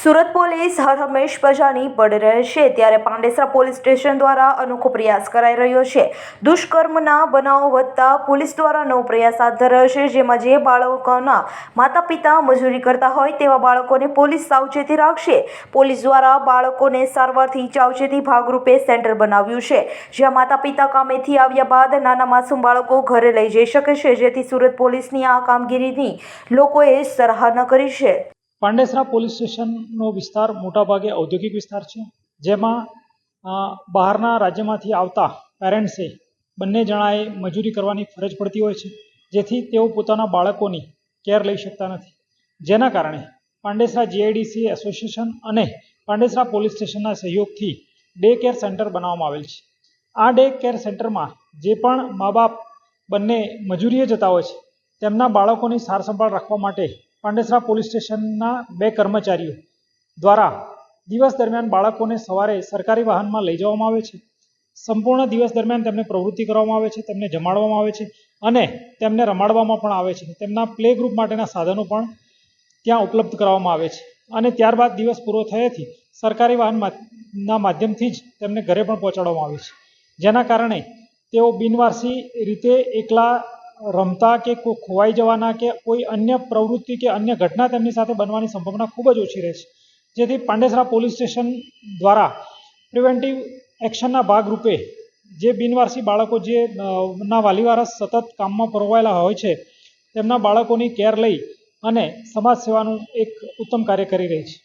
Surat police હર હંમેશ પ્રજાની પડ રહેશે ત્યારે પાંડેસરા પોલીસ સ્ટેશન દ્વારા અનોખો પ્રયાસ કરાઈ રહ્યો છે. દુષ્કર્મના બનાવો વધતા પોલીસ દ્વારા નવો પ્રયાસ હાથ ધરાયો છે, જેમાં જે બાળકોના માતા પિતા મજૂરી કરતા હોય તેવા બાળકોને પોલીસ સાવચેતી રાખશે. પોલીસ દ્વારા બાળકોને સારવારથી સાવચેતી ભાગરૂપે સેન્ટર બનાવ્યું છે, જ્યાં માતા પિતા કામેથી આવ્યા બાદ નાના માસૂમ બાળકો ઘરે લઈ જઈ શકે છે, જેથી સુરત પોલીસની આ કામગીરીની લોકોએ સરાહના કરી છે. પાંડેસરા પોલીસ સ્ટેશનનો વિસ્તાર મોટાભાગે ઔદ્યોગિક વિસ્તાર છે, જેમાં બહારના રાજ્યમાંથી આવતા પેરેન્ટ્સે બંને જણાએ મજૂરી કરવાની ફરજ પડતી હોય છે, જેથી તેઓ પોતાના બાળકોની કેર લઈ શકતા નથી. જેના કારણે પાંડેસરા જીઆઈડીસી એસોસિએશન અને પાંડેસરા પોલીસ સ્ટેશનના સહયોગથી ડે કેર સેન્ટર બનાવવામાં આવેલ છે. આ ડે કેર સેન્ટરમાં જે પણ મા બાપ બંને મજૂરીએ જતા હોય છે, તેમના બાળકોની સારસંભાળ રાખવા માટે પાંડેસરા પોલીસ સ્ટેશનના બે કર્મચારીઓ દ્વારા દિવસ દરમિયાન બાળકોને સવારે સરકારી વાહનમાં લઈ જવામાં આવે છે. સંપૂર્ણ દિવસ દરમિયાન તેમને પ્રવૃત્તિ કરવામાં આવે છે, તેમને જમાડવામાં આવે છે અને તેમને રમાડવામાં પણ આવે છે. તેમના પ્લે ગ્રુપ માટેના સાધનો પણ ત્યાં ઉપલબ્ધ કરાવવામાં આવે છે અને ત્યારબાદ દિવસ પૂરો થયેથી સરકારી વાહનના માધ્યમથી જ તેમને ઘરે પણ પહોંચાડવામાં આવે છે. જેના કારણે તેઓ બિનવારસી રીતે એકલા રમતા કે કોઈ ખોવાઈ જવાના કે કોઈ અન્ય પ્રવૃત્તિ કે અન્ય ઘટના તેમની સાથે બનવાની સંભાવના ખૂબ જ ઓછી રહે છે જેથી પાંડેસરા પોલીસ સ્ટેશન દ્વારા પ્રિવેન્ટિવ એક્શનના ભાગરૂપે જે બિનવારસી બાળકો જે ના વાલીવારસ સતત કામમાં પરોવાયેલા હોય છે, તેમના બાળકોની કેર લઈ અને સમાજ સેવાનું એક ઉત્તમ કાર્ય કરી રહી છે.